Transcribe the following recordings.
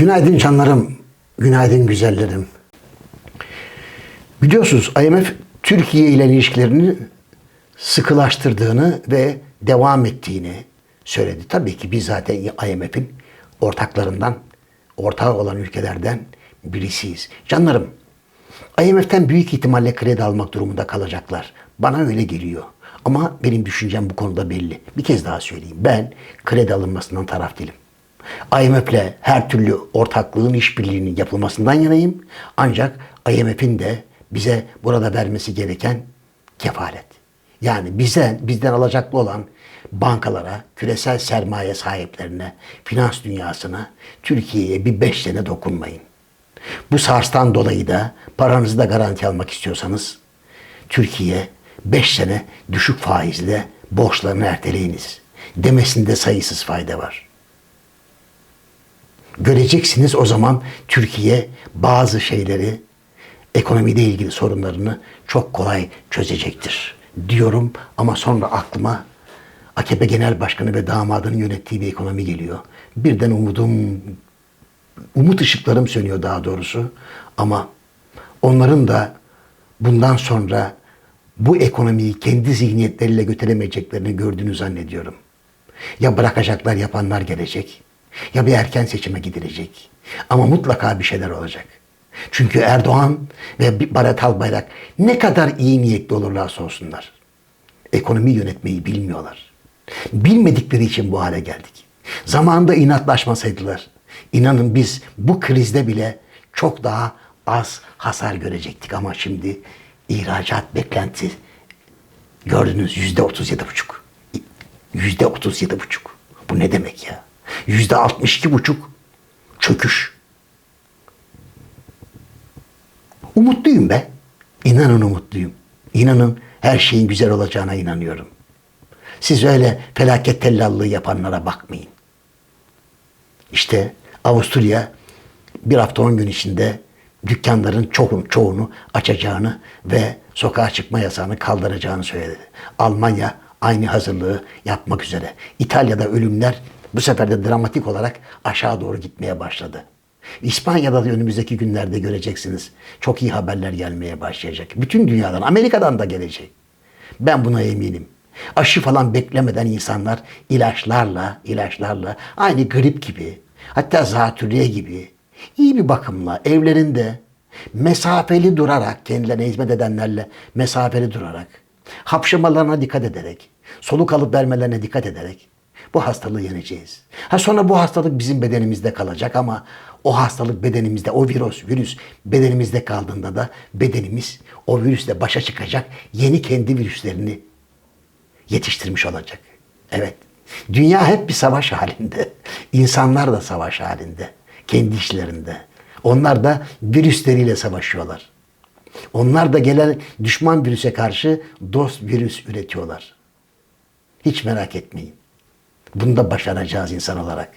Günaydın canlarım, günaydın güzellerim. Biliyorsunuz IMF Türkiye ile ilişkilerini sıkılaştırdığını ve devam ettiğini söyledi. Tabii ki biz zaten IMF'in ortaklarından, ortağı olan ülkelerden birisiyiz. Canlarım, IMF'den büyük ihtimalle kredi almak durumunda kalacaklar. Bana öyle geliyor. Ama benim düşüncem bu konuda belli. Bir kez daha söyleyeyim. Ben kredi alınmasından taraf değilim. IMF'le her türlü ortaklığın, işbirliğinin yapılmasından yanayım. Ancak IMF'in de bize burada vermesi gereken kefalet. Yani bize, bizden alacaklı olan bankalara, küresel sermaye sahiplerine, finans dünyasına, Türkiye'ye bir beş sene dokunmayın. Bu sarstan dolayı da paranızı da garanti almak istiyorsanız Türkiye 5 sene düşük faizle borçlarını erteleyiniz. Demesinde sayısız fayda var. Göreceksiniz o zaman Türkiye bazı şeyleri ekonomide ilgili sorunlarını çok kolay çözecektir diyorum ama sonra aklıma AKP Genel Başkanı ve damadının yönettiği bir ekonomi geliyor. Birden umudum umut ışıklarım sönüyor daha doğrusu. Ama onların da bundan sonra bu ekonomiyi kendi zihniyetleriyle götüremeyeceklerini gördüğünü zannediyorum. Ya bırakacaklar yapanlar gelecek ya bir erken seçime gidilecek. Ama mutlaka bir şeyler olacak. Çünkü Erdoğan ve Barat Albayrak ne kadar iyi niyetli olurlarsa olsunlar. Ekonomi yönetmeyi bilmiyorlar. Bilmedikleri için bu hale geldik. Zamanında inatlaşmasaydılar, inanın biz bu krizde bile çok daha az hasar görecektik. Ama şimdi ihracat beklenti gördünüz yüzde otuz yedi buçuk. Yüzde otuz yedi buçuk. Bu ne demek ya? Yüzde altmış iki buçuk çöküş. Umutluyum be. İnanın umutluyum. İnanın her şeyin güzel olacağına inanıyorum. Siz öyle felaket tellallığı yapanlara bakmayın. İşte Avusturya bir hafta on gün içinde dükkanların çoğun, çoğunu açacağını ve sokağa çıkma yasağını kaldıracağını söyledi. Almanya aynı hazırlığı yapmak üzere. İtalya'da ölümler bu sefer de dramatik olarak aşağı doğru gitmeye başladı. İspanya'da da önümüzdeki günlerde göreceksiniz. Çok iyi haberler gelmeye başlayacak. Bütün dünyadan, Amerika'dan da gelecek. Ben buna eminim. Aşı falan beklemeden insanlar ilaçlarla, ilaçlarla aynı grip gibi, hatta zatürre gibi iyi bir bakımla evlerinde mesafeli durarak, kendilerine hizmet edenlerle mesafeli durarak, hapşırmalarına dikkat ederek, soluk alıp vermelerine dikkat ederek bu hastalığı yeneceğiz. Ha sonra bu hastalık bizim bedenimizde kalacak ama o hastalık bedenimizde, o virüs, virüs bedenimizde kaldığında da bedenimiz o virüsle başa çıkacak yeni kendi virüslerini yetiştirmiş olacak. Evet. Dünya hep bir savaş halinde. İnsanlar da savaş halinde. Kendi işlerinde. Onlar da virüsleriyle savaşıyorlar. Onlar da gelen düşman virüse karşı dost virüs üretiyorlar. Hiç merak etmeyin. Bunda başaracağız insan olarak.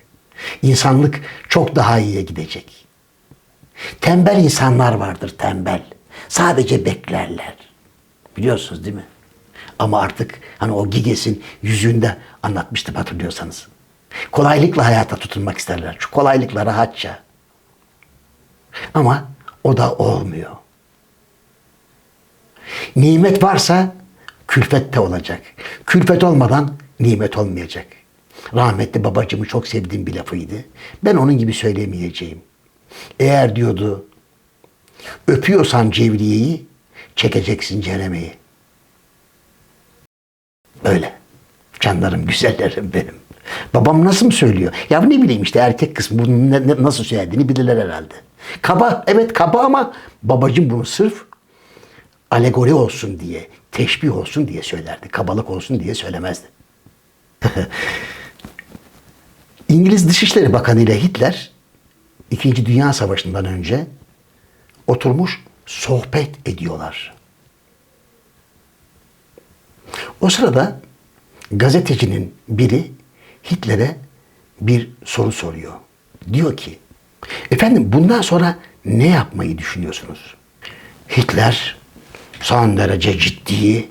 İnsanlık çok daha iyiye gidecek. Tembel insanlar vardır tembel. Sadece beklerler. Biliyorsunuz değil mi? Ama artık hani o Giges'in yüzüğünde anlatmıştım hatırlıyorsanız. Kolaylıkla hayata tutunmak isterler. Şu kolaylıkla rahatça. Ama o da olmuyor. Nimet varsa külfet de olacak. Külfet olmadan nimet olmayacak. Rahmetli babacımı çok sevdiğim bir lafıydı. Ben onun gibi söylemeyeceğim. Eğer diyordu öpüyorsan cevriyeyi çekeceksin ceremeyi. Öyle. Canlarım, güzellerim benim. Babam nasıl mı söylüyor? Ya ne bileyim işte erkek kısmı bunu ne- ne- nasıl söylediğini bilirler herhalde. Kaba, evet kaba ama babacım bunu sırf alegori olsun diye, teşbih olsun diye söylerdi. Kabalık olsun diye söylemezdi. İngiliz Dışişleri Bakanı ile Hitler İkinci Dünya Savaşı'ndan önce oturmuş sohbet ediyorlar. O sırada gazetecinin biri Hitler'e bir soru soruyor. Diyor ki, efendim bundan sonra ne yapmayı düşünüyorsunuz? Hitler son derece ciddi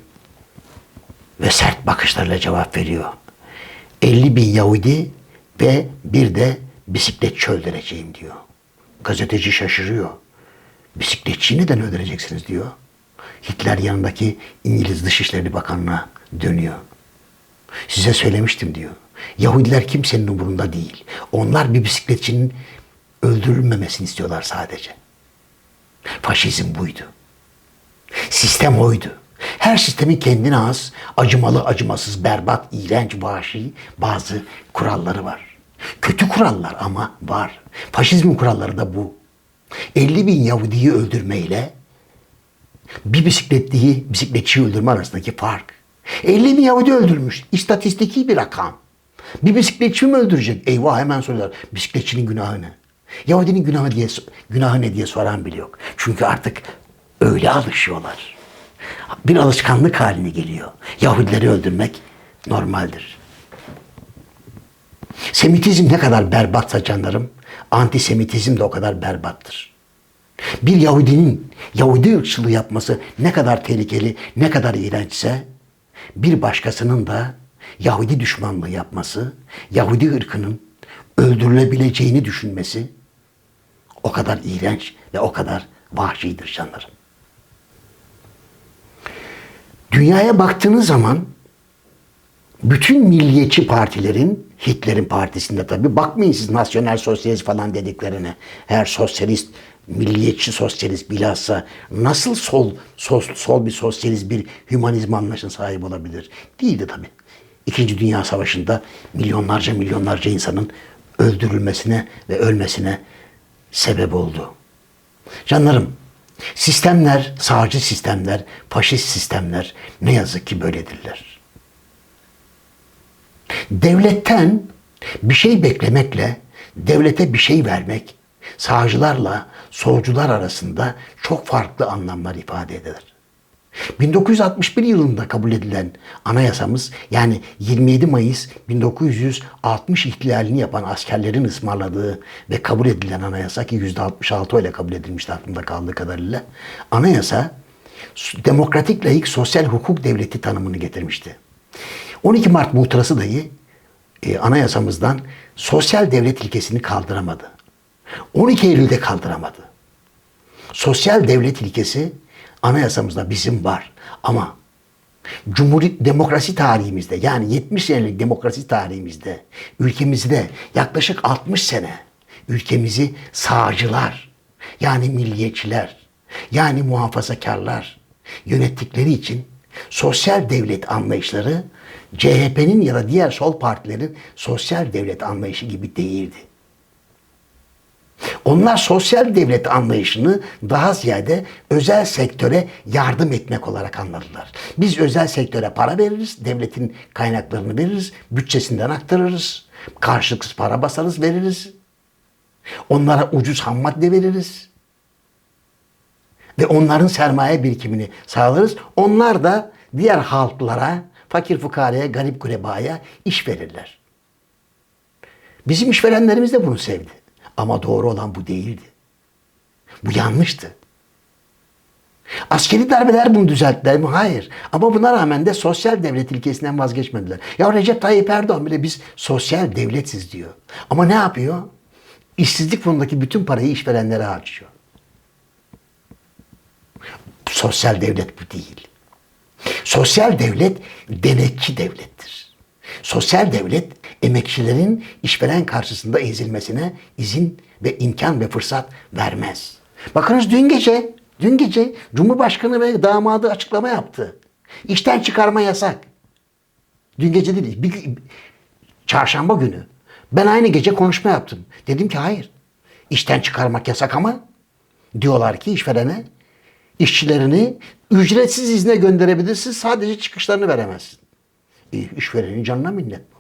ve sert bakışlarla cevap veriyor. 50 bin Yahudi ve bir de bisikletçi öldüreceğim diyor. Gazeteci şaşırıyor. Bisikletçiyi neden öldüreceksiniz diyor. Hitler yanındaki İngiliz Dışişleri Bakanı'na dönüyor. Size söylemiştim diyor. Yahudiler kimsenin umurunda değil. Onlar bir bisikletçinin öldürülmemesini istiyorlar sadece. Faşizm buydu. Sistem oydu. Her sistemin kendine has, acımalı, acımasız, berbat, iğrenç, vahşi bazı kuralları var. Kurallar ama var. Faşizmin kuralları da bu. 50 bin Yahudi'yi öldürmeyle bir bisikletliyi, bisikletçiyi öldürme arasındaki fark. 50 bin Yahudi öldürmüş. İstatistiki bir rakam. Bir bisikletçi mi öldürecek? Eyvah hemen soruyorlar. Bisikletçinin günahı ne? Yahudinin günahı, diye, günahı ne diye soran bile yok. Çünkü artık öyle alışıyorlar. Bir alışkanlık haline geliyor. Yahudileri öldürmek normaldir. Semitizm ne kadar berbatsa canlarım, antisemitizm de o kadar berbattır. Bir Yahudinin Yahudi ırkçılığı yapması ne kadar tehlikeli, ne kadar iğrençse bir başkasının da Yahudi düşmanlığı yapması, Yahudi ırkının öldürülebileceğini düşünmesi o kadar iğrenç ve o kadar vahşidir canlarım. Dünyaya baktığınız zaman bütün milliyetçi partilerin Hitler'in partisinde tabi bakmayın siz nasyonel sosyalist falan dediklerine. Her sosyalist, milliyetçi sosyalist bilhassa nasıl sol, sol, sol bir sosyalist bir hümanizm anlayışına sahip olabilir? Değildi tabi. İkinci Dünya Savaşı'nda milyonlarca milyonlarca insanın öldürülmesine ve ölmesine sebep oldu. Canlarım, sistemler, sağcı sistemler, faşist sistemler ne yazık ki böyledirler. Devletten bir şey beklemekle devlete bir şey vermek sağcılarla solcular arasında çok farklı anlamlar ifade eder. 1961 yılında kabul edilen anayasamız yani 27 Mayıs 1960 ihtilalini yapan askerlerin ısmarladığı ve kabul edilen anayasa ki %66 ile kabul edilmişti aklımda kaldığı kadarıyla. Anayasa demokratik layık sosyal hukuk devleti tanımını getirmişti. 12 Mart muhtırası dahi e, anayasamızdan sosyal devlet ilkesini kaldıramadı. 12 Eylül'de kaldıramadı. Sosyal devlet ilkesi anayasamızda bizim var. Ama Cumhuriyet demokrasi tarihimizde yani 70 senelik demokrasi tarihimizde ülkemizde yaklaşık 60 sene ülkemizi sağcılar yani milliyetçiler yani muhafazakarlar yönettikleri için sosyal devlet anlayışları CHP'nin ya da diğer sol partilerin sosyal devlet anlayışı gibi değildi. Onlar sosyal devlet anlayışını daha ziyade özel sektöre yardım etmek olarak anladılar. Biz özel sektöre para veririz, devletin kaynaklarını veririz, bütçesinden aktarırız, karşılıksız para basarız, veririz. Onlara ucuz ham madde veririz. Ve onların sermaye birikimini sağlarız. Onlar da diğer halklara, fakir fukaraya, garip gurebaya iş verirler. Bizim işverenlerimiz de bunu sevdi. Ama doğru olan bu değildi. Bu yanlıştı. Askeri darbeler bunu düzelttiler mi? Hayır. Ama buna rağmen de sosyal devlet ilkesinden vazgeçmediler. Ya Recep Tayyip Erdoğan bile biz sosyal devletiz diyor. Ama ne yapıyor? İşsizlik fonundaki bütün parayı işverenlere harcıyor. Sosyal devlet bu değil. Sosyal devlet denetçi devlettir. Sosyal devlet emekçilerin işveren karşısında ezilmesine izin ve imkan ve fırsat vermez. Bakınız dün gece, dün gece Cumhurbaşkanı ve damadı açıklama yaptı. İşten çıkarma yasak. Dün gece değil, bir, çarşamba günü. Ben aynı gece konuşma yaptım. Dedim ki hayır. İşten çıkarmak yasak ama diyorlar ki işverene işçilerini ücretsiz izne gönderebilirsin. Sadece çıkışlarını veremezsin. E, işverenin canına minnet bu.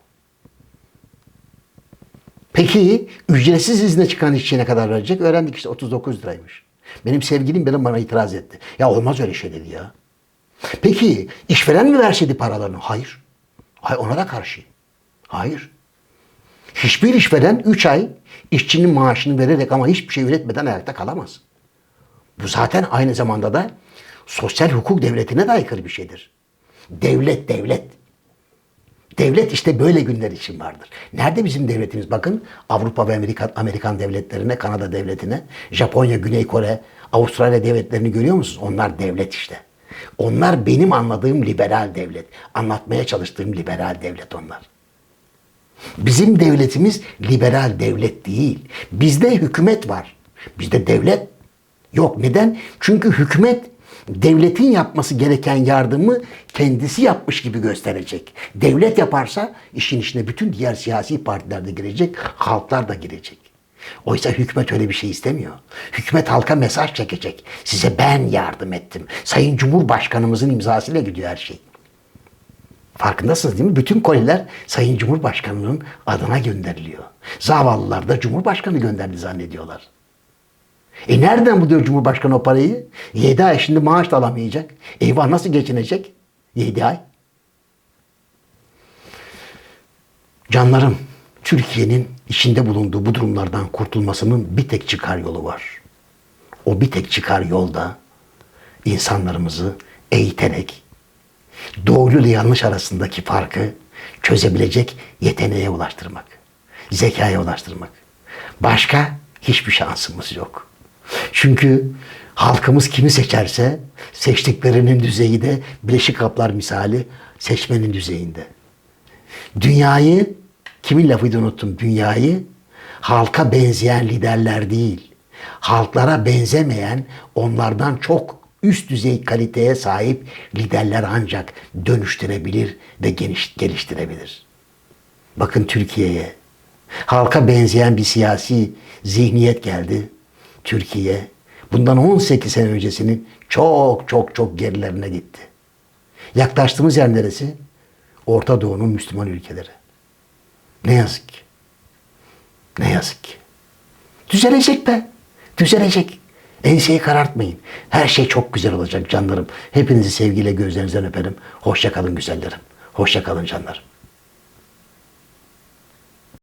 Peki ücretsiz izne çıkan işçiye ne kadar verecek? Öğrendik işte 39 liraymış. Benim sevgilim benim bana itiraz etti. Ya olmaz öyle şey dedi ya. Peki işveren mi verseydi paralarını? Hayır. Hayır ona da karşı. Hayır. Hiçbir işveren 3 ay işçinin maaşını vererek ama hiçbir şey üretmeden ayakta kalamaz. Bu zaten aynı zamanda da sosyal hukuk devletine de aykırı bir şeydir. Devlet devlet. Devlet işte böyle günler için vardır. Nerede bizim devletimiz? Bakın Avrupa ve Amerika, Amerikan devletlerine, Kanada devletine, Japonya, Güney Kore, Avustralya devletlerini görüyor musunuz? Onlar devlet işte. Onlar benim anladığım liberal devlet. Anlatmaya çalıştığım liberal devlet onlar. Bizim devletimiz liberal devlet değil. Bizde hükümet var. Bizde devlet yok. Neden? Çünkü hükümet devletin yapması gereken yardımı kendisi yapmış gibi gösterecek. Devlet yaparsa işin içine bütün diğer siyasi partiler de girecek, halklar da girecek. Oysa hükümet öyle bir şey istemiyor. Hükümet halka mesaj çekecek. Size ben yardım ettim. Sayın Cumhurbaşkanımızın imzasıyla gidiyor her şey. Farkındasınız değil mi? Bütün koliler Sayın Cumhurbaşkanı'nın adına gönderiliyor. Zavallılar da Cumhurbaşkanı gönderdi zannediyorlar. E nereden buluyor Cumhurbaşkanı o parayı? 7 ay şimdi maaş da alamayacak. Eyvah nasıl geçinecek? 7 ay. Canlarım, Türkiye'nin içinde bulunduğu bu durumlardan kurtulmasının bir tek çıkar yolu var. O bir tek çıkar yolda insanlarımızı eğiterek, doğru ile yanlış arasındaki farkı çözebilecek yeteneğe ulaştırmak. Zekaya ulaştırmak. Başka hiçbir şansımız yok. Çünkü halkımız kimi seçerse seçtiklerinin düzeyi de Birleşik Kaplar misali seçmenin düzeyinde. Dünyayı, kimin lafıydı unuttum, dünyayı halka benzeyen liderler değil, halklara benzemeyen, onlardan çok üst düzey kaliteye sahip liderler ancak dönüştürebilir ve geniş, geliştirebilir. Bakın Türkiye'ye. Halka benzeyen bir siyasi zihniyet geldi Türkiye. Bundan 18 sene öncesinin çok çok çok gerilerine gitti. Yaklaştığımız yer neresi? Orta Doğu'nun Müslüman ülkeleri. Ne yazık ki. Ne yazık ki. Düzelecek be. Düzelecek. Enseyi karartmayın. Her şey çok güzel olacak canlarım. Hepinizi sevgiyle gözlerinizden öperim. Hoşça kalın güzellerim. Hoşça kalın canlarım.